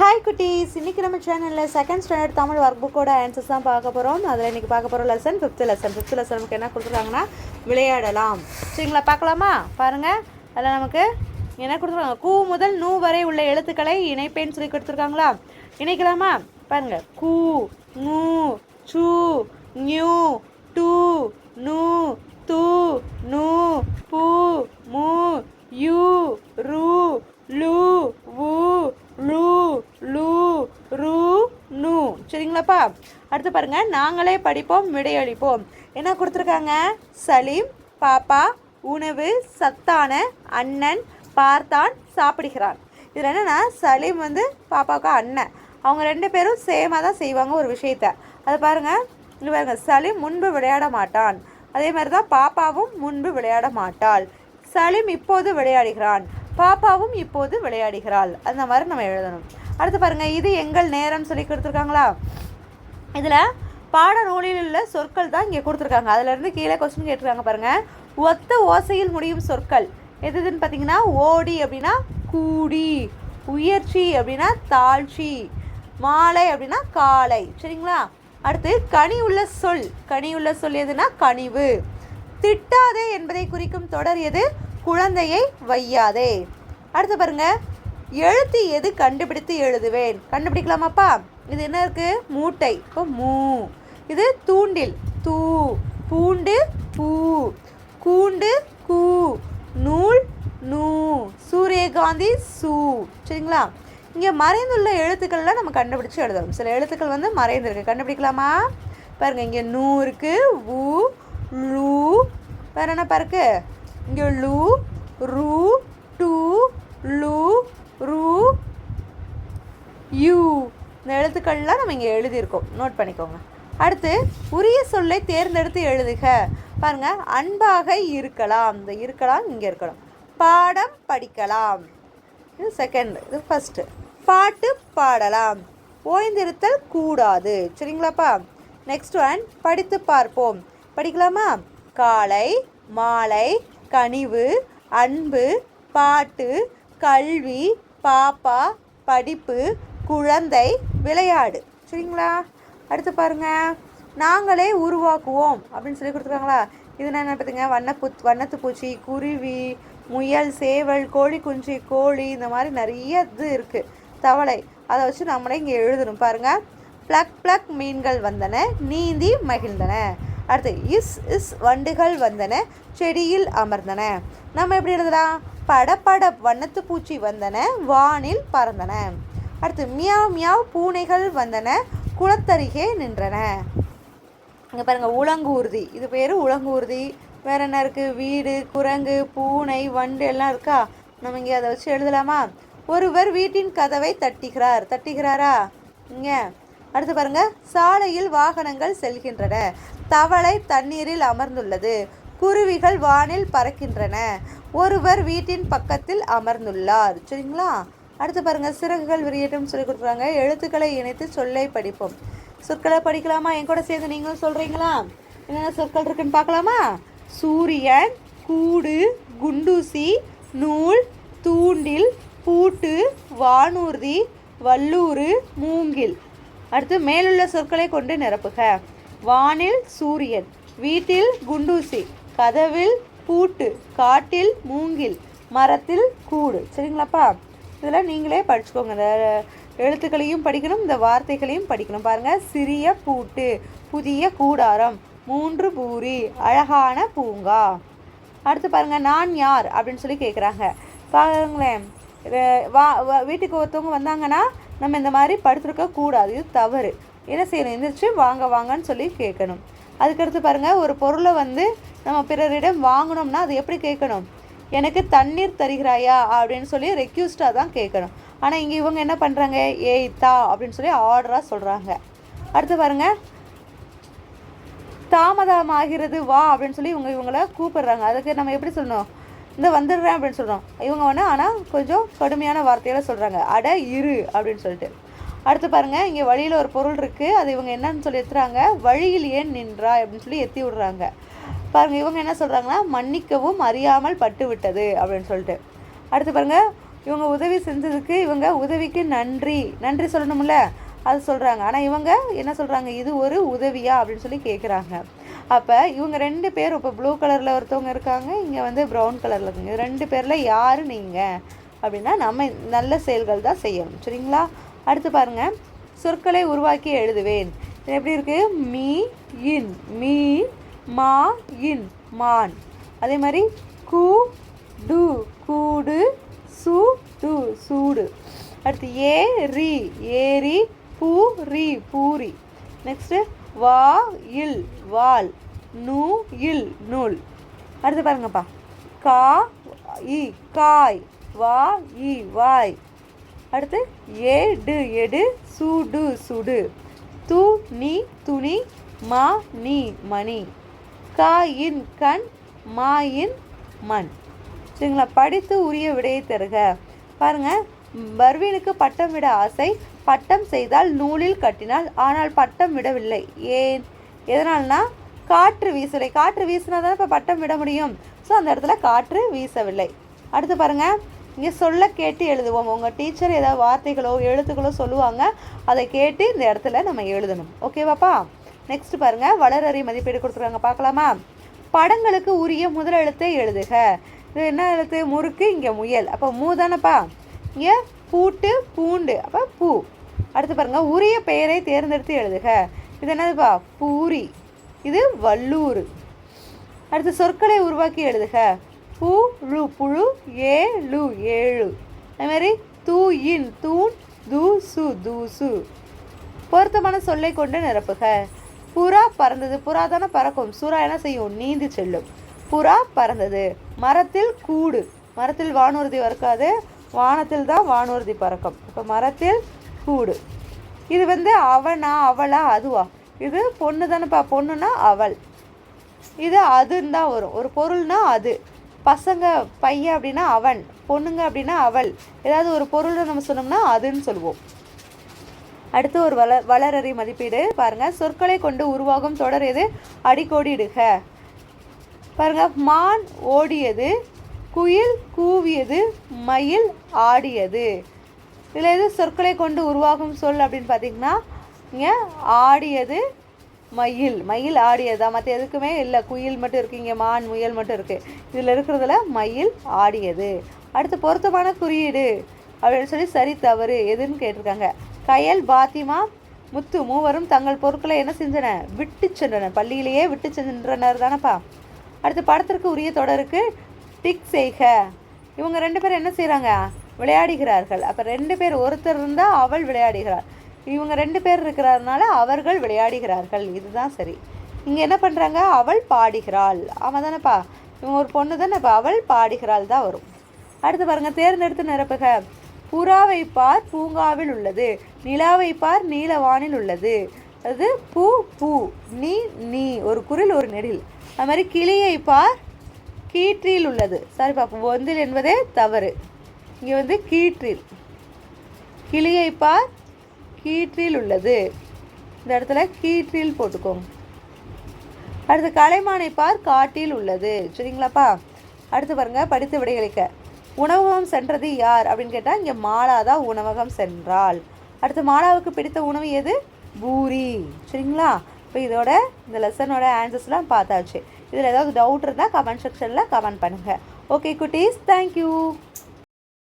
Hi குட்டீஸ். இன்றைக்கி நம்ம சேனலில் செகண்ட் ஸ்டாண்டர்ட் தமிழ் ஒர்க் புக்கோட ஆன்சர்ஸ் தான் பார்க்க போகிறோம் அதில் இன்றைக்கி பார்க்க போகிற lesson fifth lesson fifth lesson நமக்கு என்ன கொடுத்துருக்காங்கன்னா விளையாடலாம். சரிங்களா பார்க்கலாமா? பாருங்கள் அதில் நமக்கு என்ன கொடுத்துருக்காங்க? கூ முதல் நூ வரை உள்ள எழுத்துக்களை இணைப்பேன்னு சொல்லி கொடுத்துருக்காங்களா? இணைக்கலாமா? பாருங்கள் கூ நூ சூ நியூ டூ நூ து நூ பூ மூ யூ ரு லூ ஊ லூ லூ ரூ நூ சரிங்களாப்பா? அடுத்து பாருங்க நாங்களே படிப்போம் விடையளிப்போம். என்ன கொடுத்துருக்காங்க? சலீம் பாப்பா உணவு சத்தான அண்ணன் பார்த்தான் சாப்பிடுகிறான். இதில் என்னென்னா சலீம் வந்து பாப்பாவுக்கு அண்ணன். அவங்க ரெண்டு பேரும் சேமாக தான் செய்வாங்க ஒரு விஷயத்த. அது பாருங்கள் இங்க பாருங்க சலீம் முன்பு விளையாட மாட்டான். அதே மாதிரி தான் பாப்பாவும் முன்பு விளையாட மாட்டாள். சலீம் இப்போது விளையாடுகிறான். பாப்பாவும் இப்போது விளையாடுகிறாள். அந்த மாதிரி நம்ம எழுதணும். அடுத்து பாருங்கள் இது எங்கள் நேரம் சொல்லி கொடுத்துருக்காங்களா? இதில் பாட நூலில் உள்ள சொற்கள் தான் இங்கே கொடுத்துருக்காங்க. அதுலேருந்து கீழே கொஸ்டின் கேட்டிருக்காங்க பாருங்கள் ஒத்த ஓசையில் முடியும் சொற்கள். எது எதுன்னு பார்த்தீங்கன்னா ஓடி அப்படின்னா கூடி உயர்ச்சி அப்படின்னா தாழ்ச்சி மாலை அப்படின்னா காலை. சரிங்களா? அடுத்து கனி உள்ள சொல். கனி உள்ள சொல் எதுனா கனிவு. திட்டாதே என்பதை குறிக்கும் தொடர் எது? குழந்தையை வையாதே. அடுத்து பாருங்க. எழுத்து எது கண்டுபிடித்து எழுதுவேன்? கண்டுபிடிக்கலாமாப்பா? இது என்ன இருக்கு? மூட்டை. இப்போ மூ. இது தூண்டில். தூ. பூண்டு பூ. கூண்டு கூ. நூல் நூ. சூரியகாந்தி சூ. சரிங்களா? இங்கே மறைந்துள்ள எழுத்துக்கள்லாம் நம்ம கண்டுபிடிச்சு எழுதணும். சில எழுத்துக்கள் வந்து மறைந்துருக்கு. கண்டுபிடிக்கலாமா? பாருங்க இங்கே நூ இருக்கு. ஊ லூ. வேற என்ன பாருக்கு? இங்கே லூ ரூ டூ லூ ரூ யூ இந்த எழுத்துக்கள்லாம் நம்ம இங்கே எழுதியிருக்கோம். நோட் பண்ணிக்கோங்க. அடுத்து உரிய சொல்லை தேர்ந்தெடுத்து எழுதுக. பாருங்க அன்பாக இருக்கலாம். இந்த இருக்கலாம் இங்கே இருக்கணும் பாடம் படிக்கலாம். இது செகண்ட் இது ஃபஸ்ட்டு பாட்டு பாடலாம். ஓய்ந்திருத்தல் கூடாது. சரிங்களாப்பா? நெக்ஸ்ட் ஒன் படித்து பார்ப்போம். படிக்கலாமா? காலை மாலை கனிவு அன்பு பாட்டு கல்வி பாப்பா படிப்பு குழந்தை விளையாடு. சரிங்களா? அடுத்து பாருங்கள் நாங்களே உருவாக்குவோம். அப்படின்னு சொல்லி கொடுத்துருக்காங்களா? இது என்ன பார்த்துங்க? வண்ணப்பு வண்ணத்து பூச்சி குருவி முயல் சேவல் கோழி குஞ்சு கோழி இந்த மாதிரி நிறைய இது இருக்குது தவளை. அதை வச்சு நம்மளே இங்கே எழுதணும். பாருங்கள் ப்ளக் ப்ளக் மீன்கள் வந்தன. நீந்தி மகிழ்ந்தன. அடுத்து இஸ் இஸ் வண்டுகள் வந்தன. செடியில் அமர்ந்தன. நம்ம எப்படி எழுதலாம்? படப்பட வண்ணத்து பூச்சி வந்தன. வானில் பறந்தன. அடுத்து மியாவ் மியாவ் பூனைகள் வந்தன குளத்தருகே நின்றன. இங்கே பாருங்கள் உலங்கூர்தி. இது பேர் உலங்கூர்தி. வேறு என்ன இருக்குது வீடு குரங்கு பூனை வண்டு எல்லாம் இருக்கா? நம்ம இங்கே அதை வச்சு எழுதலாமா? ஒருவர் வீட்டின் கதவை தட்டுகிறார். தட்டுகிறாரா? இங்கே. அடுத்து பாருங்க சாலையில் வாகனங்கள் செல்கின்றன. தவளை தண்ணீரில் அமர்ந்துள்ளது. குருவிகள் வானில் பறக்கின்றன. ஒருவர் வீட்டின் பக்கத்தில் அமர்ந்துள்ளார். சரிங்களா? அடுத்து பாருங்கள் சிறகுகள் விரியட்டும் சொல்லி கொடுக்குறாங்க. எழுத்துக்களை இணைத்து சொல்லை படிப்போம். சொற்களை படிக்கலாமா? என் கூட சேர்ந்து நீங்களும் சொல்கிறீங்களா என்னென்ன சொற்கள் இருக்குன்னு பார்க்கலாமா? சூரியன் கூடு குண்டூசி நூல் தூண்டில் பூட்டு வானூர்தி வல்லூறு மூங்கில். அடுத்து மேலுள்ள சொற்களை கொண்டு நிரப்புக. வானில் சூரியன் வீட்டில் குண்டூசி கதவில் பூட்டு காட்டில் மூங்கில் மரத்தில் கூடு. சரிங்களாப்பா? இதெல்லாம் நீங்களே படிச்சுக்கோங்க. இந்த எழுத்துக்களையும் படிக்கணும் இந்த வார்த்தைகளையும் படிக்கணும். பாருங்க சிறிய பூட்டு புதிய கூடாரம் மூன்று பூரி அழகான பூங்கா. அடுத்து பாருங்க நான் யார் அப்படின்னு சொல்லி கேட்குறாங்க. பாருங்களேன் வா வீட்டுக்கு ஒருத்தவங்க வந்தாங்கன்னா நம்ம இந்த மாதிரி படுத்துருக்க கூடாது. இது தவறு. என்ன செய்யணும்? எந்திரிச்சு வாங்க வாங்கன்னு சொல்லி கேட்கணும். அதுக்கடுத்து பாருங்கள் ஒரு பொருளை வந்து நம்ம பிறரிடம் வாங்கினோம்னா அது எப்படி கேட்கணும்? எனக்கு தண்ணீர் தருகிறாயா அப்படின்னு சொல்லி ரெக்யூஸ்டாக தான் கேட்கணும் ஆனால் இங்கே இவங்க என்ன பண்ணுறாங்க ஏய் தா அப்படின்னு சொல்லி ஆர்டராக சொல்கிறாங்க அடுத்து பாருங்க. தாமதமாகிறது வா அப்படின்னு சொல்லி இவங்க இவங்கள கூப்பிடுறாங்க. அதுக்கு நம்ம எப்படி சொல்லணும்? இந்த வந்துடுறேன் அப்படின்னு சொல்கிறோம் இவங்க வந்து ஆனால் கொஞ்சம் கடுமையான வார்த்தையில சொல்கிறாங்க அட இரு அப்படின்னு சொல்லிட்டு. அடுத்து பாருங்கள் இங்கே வழியில் ஒரு பொருள் இருக்குது அது இவங்க என்னன்னு சொல்லி எத்துறாங்க. வழியில் ஏன் நின்றா அப்படின்னு சொல்லி எத்தி விடுறாங்க. பாருங்க இவங்க என்ன சொல்கிறாங்கன்னா மன்னிக்கவும் அறியாமல் பட்டு விட்டது அப்படின்னு சொல்லிட்டு. அடுத்து பாருங்க இவங்க உதவி செஞ்சதுக்கு இவங்க உதவிக்கு நன்றி. நன்றி சொல்லணும்ல அது சொல்கிறாங்க ஆனால் இவங்க என்ன சொல்கிறாங்க இது ஒரு உதவியா அப்படின்னு சொல்லி கேட்குறாங்க அப்போ இவங்க ரெண்டு பேர் இப்போ ப்ளூ கலரில் ஒருத்தவங்க இருக்காங்க இங்கே வந்து ப்ரௌன் கலரில் இருக்காங்க. இது ரெண்டு பேரில் யார் நீங்கள் அப்படின்னா நம்ம நல்ல செயல்கள் தான் செய்யணும். சரிங்களா? அடுத்து பாருங்கள் சொற்களை உருவாக்கி எழுதுவேன். இது எப்படி இருக்குது மீ இன். மீ மா இன் மான். அதே மாதிரி கூ டு கூடு சு டு சூடு. அடுத்து ஏ ரி ஏரி பூ ரி பூரி. நெக்ஸ்ட்டு வா இல் வால். நூ இல் நூல். அடுத்து பாருங்கப்பா. கா இ காய். வா இ வாய். அடுத்து ஏடு எடு சூடு சுடு. து நீ துணி மா நீ மணி. காயின் இன் கண் மா இன் மண். சரிங்களா? படித்து உரிய விடையை தருக. பாருங்க பர்வீனுக்கு பட்டம் விட ஆசை பட்டம் செய்தால் நூலில் கட்டினால் ஆனால் பட்டம் விடவில்லை. ஏன்? எதனால்னா காற்று வீசலை. காற்று வீசினா தான் இப்போ பட்டம் விட முடியும். ஸோ அந்த இடத்துல காற்று வீசவில்லை. அடுத்து பாருங்கள் இங்கே சொல்ல கேட்டு எழுதுவோம். உங்கள் டீச்சர் ஏதாவது வார்த்தைகளோ எழுத்துக்களோ சொல்லுவாங்க அதை கேட்டு இந்த இடத்துல நம்ம எழுதணும். ஓகேவாப்பா நெக்ஸ்ட் பாருங்க வளரறி மதிப்பீடு கொடுத்துருக்காங்க பார்க்கலாமா? படங்களுக்கு உரிய முதல் எழுத்தை எழுதுக. இது என்ன எழுத்து? முறுக்கு இங்கே முயல். அப்போ மூ தானேப்பா? இங்கே பூட்டு பூண்டு. அப்போ பூ. அடுத்து பாருங்க உரிய பெயரை தேர்ந்தெடுத்து எழுதுக. இது என்னதுப்பா? பூரி. இது வல்லூர் அடுத்து சொற்களை உருவாக்கி எழுதுக. பூ ழு புழு ஏ லு ஏழு. அதுமாரி தூ இன் தூண் தூசு தூசு பொருத்தமான சொல்லை கொண்டு நிரப்புக. புறா பறந்தது. புறா தானே பறக்கும். சுறா என்ன செய்யும்? நீந்தி செல்லும். புறா பறந்தது. மரத்தில் கூடு. மரத்தில் வானூர்தி வறுக்காது. வானத்தில் தான் வானூர்தி பறக்கும். இப்போ மரத்தில் கூடு. இது வந்து அவனா அவளா அதுவா? இது பொண்ணு தானேப்பா. பொண்ணுனா அவள். இது அதுன்னு தான் வரும். ஒரு பொருள்னா அது. பசங்க பையன் அப்படின்னா அவன். பொண்ணுங்க அப்படின்னா அவள். ஏதாவது ஒரு பொருளை நம்ம சொன்னோம்னா அதுன்னு சொல்லுவோம். அடுத்து ஒரு வள வளரறி மதிப்பீடு. பாருங்கள் சொற்களை கொண்டு உருவாகும் தொடர் எது? அடிக்கோடிடுக. பாருங்கள் மான் ஓடியது குயில் கூவியது மயில் ஆடியது. இதில் எது? சொற்களை கொண்டு உருவாகும் சொல் அப்படின்னு பார்த்தீங்கன்னா இங்கே ஆடியது மயில். மயில் ஆடியதா? மற்ற எதுக்குமே இல்லை. குயில் மட்டும் இருக்குது இங்கே மான் முயல் மட்டும் இருக்குது இதில் இருக்கிறதுல மயில் ஆடியது. அடுத்து பொருத்தமான குறியீடு அப்படின்னு சொல்லி சரி தவறு எதுன்னு கேட்டிருக்காங்க. கயல் பாத்திமா முத்து மூவரும் தங்கள் பொருட்களை என்ன செஞ்சன விட்டு சென்றனர். பள்ளியிலேயே விட்டு சென்றனர் தானப்பா. அடுத்து படத்திற்கு உரிய தொடருக்கு டிக் செய்க. இவங்க ரெண்டு பேரும் என்ன செய்கிறாங்க விளையாடுகிறார்கள். அப்போ ரெண்டு பேர் ஒருத்தர் இருந்தால் அவள் விளையாடுகிறாள். இவங்க ரெண்டு பேர் இருக்கிறதுனால அவர்கள் விளையாடுகிறார்கள். இதுதான் சரி. இங்கே என்ன பண்ணுறாங்க அவள் பாடுகிறாள். ஆமாம் தானேப்பா. இவங்க ஒரு பொண்ணு தானேப்பா. அவள் பாடுகிறாள் தான் வரும். அடுத்து பாருங்கள் தேர்ந்தெடுத்து நிரப்புக. புறாவை பார் பூங்காவில் உள்ளது. நிலாவை பார் நீலவானில் உள்ளது. அது பூ பூ நீ நீ. ஒரு குரில் ஒரு நெடில். அது மாதிரி கிளியை பார் கீற்றில் உள்ளது. சாரி பாப்போம் ஒந்தில் என்பதே தவறு. இங்கே வந்து கீற்றில். கிளியை பார் கீற்றில் உள்ளது. இந்த இடத்துல கீற்றில் போட்டுக்கோங்க. அடுத்து கலைமானை பார் காட்டில் உள்ளது. சரிங்களாப்பா? அடுத்து பாருங்க படித்து விடைகளிக்க உணவகம் சென்றது யார்? அப்படின்னு கேட்டால் இங்கே மாலா தான் உணவகம் சென்றாள். அடுத்து மாலாவுக்கு பிடித்த உணவு எது? பூரி. சரிங்களா? இப்போ இதோட இந்த லெசனோட ஆன்சர்ஸ்லாம் பார்த்தாச்சு. இதில் ஏதாவது டவுட் இருந்தால் கமெண்ட் செக்ஷனில் கமெண்ட் பண்ணுங்கள் ஓகே குட்டீஸ் தேங்க்யூ